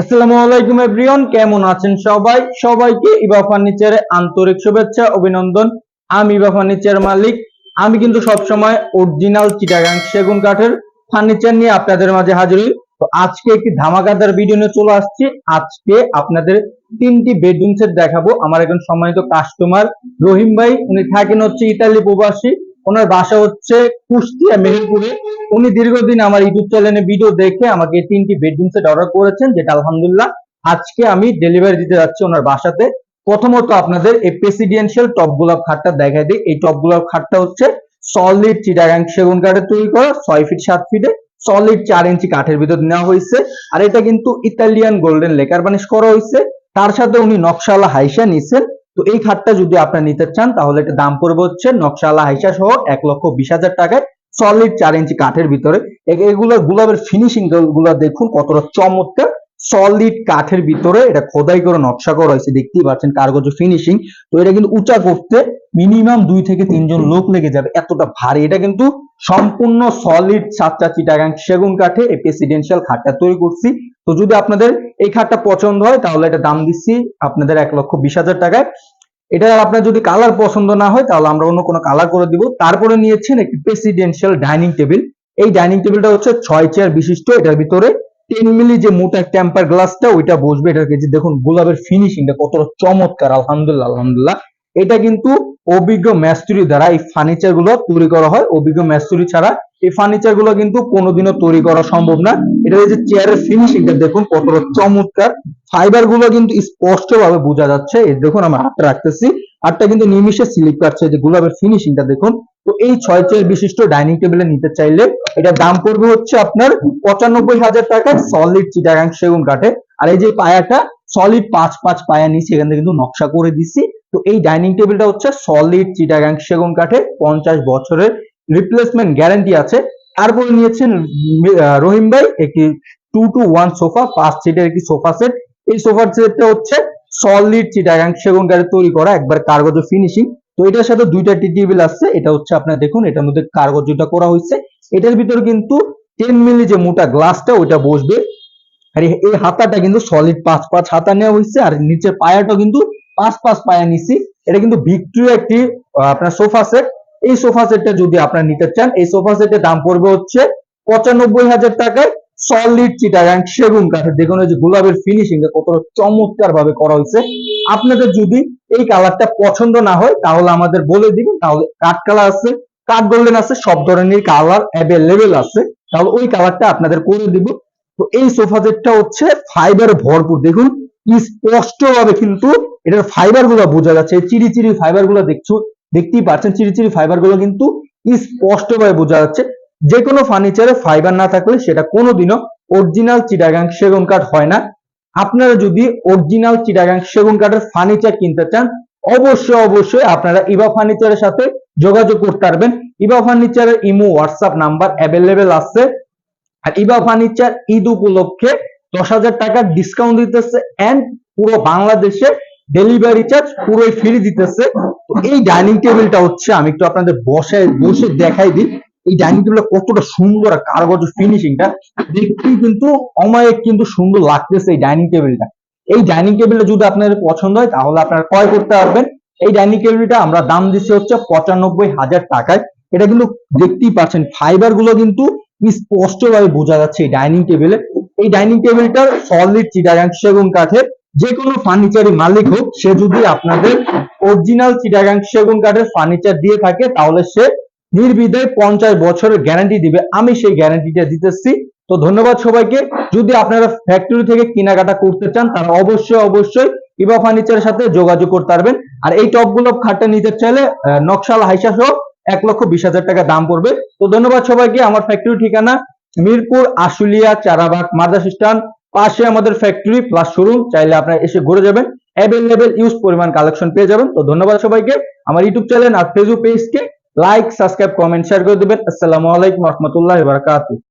আসসালামু আলাইকুম এভরিওয়ান, কেমন আছেন সবাই? সবাইকে ইবা ফার্নিচারে আন্তরিক শুভেচ্ছা, অভিনন্দন। আমি ইবা ফার্নিচার মালিক। আমি কিন্তু সব সময় অরিজিনাল চিটাগাং সেগুন কাঠের ফার্নিচার নিয়ে আপনাদের মাঝে হাজির। তো আজকে একটি ধামাকাদার ভিডিও নিয়ে চলে আসছি। আজকে আপনাদের তিনটি বেডরুম সেট দেখাবো। আমার একজন সম্মানিত কাস্টমার রহিম ভাই। উনি থাকেন হচ্ছে ইতালি প্রবাসী। ওনার বাসা হচ্ছে কুষ্টিয়া, মেহেরপুরে। উনি দীর্ঘদিন আমার ইউটিউব চ্যানেলে ভিডিও দেখে আমাকে তিনটি বেডরুম সেট অর্ডার করেছেন, যেটা আলহামদুলিল্লাহ আজকে আমি ডেলিভারি দিতে যাচ্ছি ওনার বাসাতে। প্রথমত আপনাদের এই প্রেসিডেন্সিয়াল টপ গোলাপ খাটটা দেখাই দিই। এই টপ গোলাপ খাটটা হচ্ছে সলিড চিটাগাং সেগুন কাঠের তৈরি করা, ছয় ফিট সাত ফিটে সলিড চার ইঞ্চি কাঠের ভিতর নেওয়া হয়েছে। আর এটা কিন্তু ইতালিয়ান গোল্ডেন লেকার বানিশ করা হয়েছে। তার সাথে উনি নকশালা হাইসা নিছেন। তো এই খাটটা যদি আপনারা নিতে চান, তাহলে এটা দাম পড়বে হচ্ছে নকশালা হাইসা সহ এক লক্ষ বিশ হাজার টাকায় সলিড চার ইঞ্চি কাঠের ভিতরে। এগুলো, গুলাবের ফিনিশিংগুলো দেখুন, কতটা চমৎকার। সলিড কাঠের ভিতরে এটা খোদাই করে নকশা করা হয়েছে, দেখতেই পাচ্ছেন কারগজ ফিনিশিং তো এটা কিন্তু উঁচা করতে মিনিমাম দুই থেকে তিনজন লোক লেগে যাবে, এতটা ভারী। এটা কিন্তু সম্পূর্ণ সলিড সাতটা চিটাগাং সেগুন কাঠে এই প্রেসিডেন্সিয়াল খাটটা তৈরি করছি। তো যদি আপনাদের এই খাটটা পছন্দ হয়, তাহলে এটা দাম দিচ্ছি আপনাদের এক লক্ষ বিশ হাজার টাকায়। এটা আপনার যদি কালার পছন্দ না হয়, তাহলে আমরা অন্য কোনো কালার করে দিব। তারপরে নিয়েছেন একটি প্রেসিডেন্সিয়াল ডাইনিং টেবিল এই ডাইনিং টেবিলটা হচ্ছে ছয় চেয়ার বিশিষ্ট, এটার ভিতরে টেন মিলি যে মোটা টেম্পার গ্লাসটা ওইটা বসবে এটার যে দেখুন, গোলাপের ফিনিশিংটা কতটা চমৎকার, আলহামদুলিল্লাহ আলহামদুলিল্লাহ। এটা কিন্তু অভিজ্ঞ ম্যাস্তুরি দ্বারা এই ফার্নিচারগুলো তৈরি করা হয়। অভিজ্ঞ ম্যাস্তুরি ছাড়া এই ফার্নিচারগুলো কিন্তু কোনোদিনও তৈরি করা সম্ভব না। এটা যে চেয়ারের ফিনিশিংটা দেখুন, কতটা চমৎকার। ফাইবারগুলো কিন্তু স্পষ্ট ভাবে বোঝা যাচ্ছে। দেখুন আমরা হাতটা রাখতেছি। হাতটা কিন্তু নিমিশে স্লিপ কাটছে, যে গোলাপের ফিনিশিংটা দেখুন। তো এই ছয় চেয়ার বিশিষ্ট ডাইনিং টেবিলে নিতে চাইলে এটা দাম পড়বে হচ্ছে আপনার পঁচানব্বই হাজার টাকা সলিড চিটাগাং সেগুন কাঠে। আর এই যে পায়াটা সলিড পাঁচ পাঁচ পায়া নিচে, এখান থেকে কিন্তু নকশা করে দিছি। তো এই ডাইনিং টেবিলটা হচ্ছে সলিড চিটাগাং সেগুন কাঠে, পঞ্চাশ বছরের রিপ্লেসমেন্ট গ্যারান্টি আছে। তারপরে নিয়েছেন রহিম ভাই, একটি টু টু ওয়ান সোফা পাঁচ সিটের একটি সোফা সেট এই সোফার সেটটা হচ্ছে সলিড চিটাগাং সেগুন কাঠে তৈরি করা, একবার কার্গজ ফিনিশিং তো এটার সাথে দুইটা টি টেবিল আসছে, এটা হচ্ছে আপনার দেখুন, এটার মধ্যে কার্গজটা করা হয়েছে। এটার ভিতরে কিন্তু টেন মিলি যে মোটা গ্লাসটা ওইটা বসবে। আর এই- এই হাতাটা কিন্তু সলিড পাঁচ পাঁচ হাতা নেওয়া হয়েছে, আর নিচের পায়াটা কিন্তু পাঁচ পাঁচ পায়া নিছি এটা কিন্তু ভিক্টোরিয়া একটি আপনার সোফা সেট এই সোফা সেটটা যদি আপনারা নিতে চান, এই সোফা সেটের দাম পড়বে হচ্ছে পঁচানব্বই হাজার টাকায়। সলিড চিটাগাং সেগুন কাঠের দেখুন যে গোলাপের ফিনিশিং কতটা চমৎকার ভাবে করা হয়েছে। আপনাদের যদি এই কালারটা পছন্দ না হয়, তাহলে আমাদের বলে দিবেন, তাহলে কাঠ কালার আছে কাঠ গোল্ডেন আছে, সব ধরনের কালার অ্যাভেলেবেল আছে। তাহলে ওই কালারটা আপনাদের করে দিব। তো এই সোফা সেটটা হচ্ছে ফাইবার ভরপুর। দেখুন স্পষ্ট ভাবে কিন্তু এটার ফাইবারগুলো বোঝা যাচ্ছে। চিরি চিরি ফাইবারগুলো দেখছ, দেখতেই পাচ্ছেন চিরি চিরি ফাইবারগুলো কিন্তু স্পষ্ট ভাবে বোঝা যাচ্ছে। যে কোনো ফার্নিচারে ফাইবার না থাকলে সেটা কোনোদিনও অরিজিনাল চিটাগাং সেগুন কাঠ হয় না। আপনারা যদি অরিজিনাল চিটাগাং সেগুন কাঠের ফার্নিচার কিনতে চান, অবশ্যই অবশ্যই আপনারা ইবা ফার্নিচারের সাথে যোগাযোগ করতে পারবেন। ইবা ফার্নিচারের ইমো হোয়াটসঅ্যাপ নাম্বার অ্যাভেলেবেল আছে। আর ইবা ফার্নিচার ঈদ উপলক্ষে দশ হাজার টাকার ডিসকাউন্ট দিতেছে এন্ড পুরো বাংলাদেশে ডেলিভারি চার্জ পুরোই ফ্রি দিতেছে। এই ডাইনিং টেবিলটা হচ্ছে, আমি একটু আপনাদের বসে বসে দেখাই দিই। এই ডাইনিং টেবিলটা কতটা সুন্দর কারগজ ফিনিশিংটা দেখতেই কিন্তু অমায়িক কিন্তু সুন্দর লাগতেছে এই ডাইনিং টেবিলটা এই ডাইনিং টেবিলটা যদি আপনাদের পছন্দ হয়, তাহলে আপনারা ক্রয় করতে পারবেন। এই ডাইনিং টেবিলটা আমরা দাম দিচ্ছি হচ্ছে পঁচানব্বই হাজার টাকায়। এটা কিন্তু দেখতেই পাচ্ছেন ফাইবারগুলো কিন্তু স্পষ্ট ভাবে বোঝা যাচ্ছে এই ডাইনিং টেবিলে এই ডাইনিং টেবিলটা সলিড চিটাগাং সেগুন কাঠের যে কোনো ফার্নিচারই মালিক হোক, সে যদি আপনাদের অরিজিনাল চিটাগাং সেগুন কাঠের ফার্নিচার দিয়ে থাকে, তাহলে সে নির্বিধায় পঞ্চাশ বছরের গ্যারান্টি দিবে। আমি সেই গ্যারান্টিটা দিতেছি। তো ধন্যবাদ সবাইকে। যদি আপনারা ফ্যাক্টরি থেকে কেনাকাটা করতে চান, তারা অবশ্যই অবশ্যই ইবা ফার্নিচারের সাথে যোগাযোগ করতে পারবেন। আর এই টপগুলো খাটটা নিতে চাইলে নকশাল হাইসা সহ এক লক্ষ বিশ হাজার টাকা দাম পড়বে। তো ধন্যবাদ সবাইকে। আমার ফ্যাক্টরি ঠিকানা মিরপুর আশুলিয়া চারাবাগ মাদ্রাস স্ট্যান্ড। পাশে আমাদের ফ্যাক্টরি প্লাস শোরুম চাইলে আপনারা এসে ঘুরে যাবেন। অ্যাভেলেবেল ইউজ পরিমাণ কালেকশন পেয়ে যাবেন। তো ধন্যবাদ সবাইকে। আমার ইউটিউব চ্যানেল আর ফেসবুক পেজকে লাইক সাবস্ক্রাইব কমেন্ট শেয়ার করে দিবেন। আসসালামু আলাইকুম রহমতুল্লাহ বারাকাতুহু।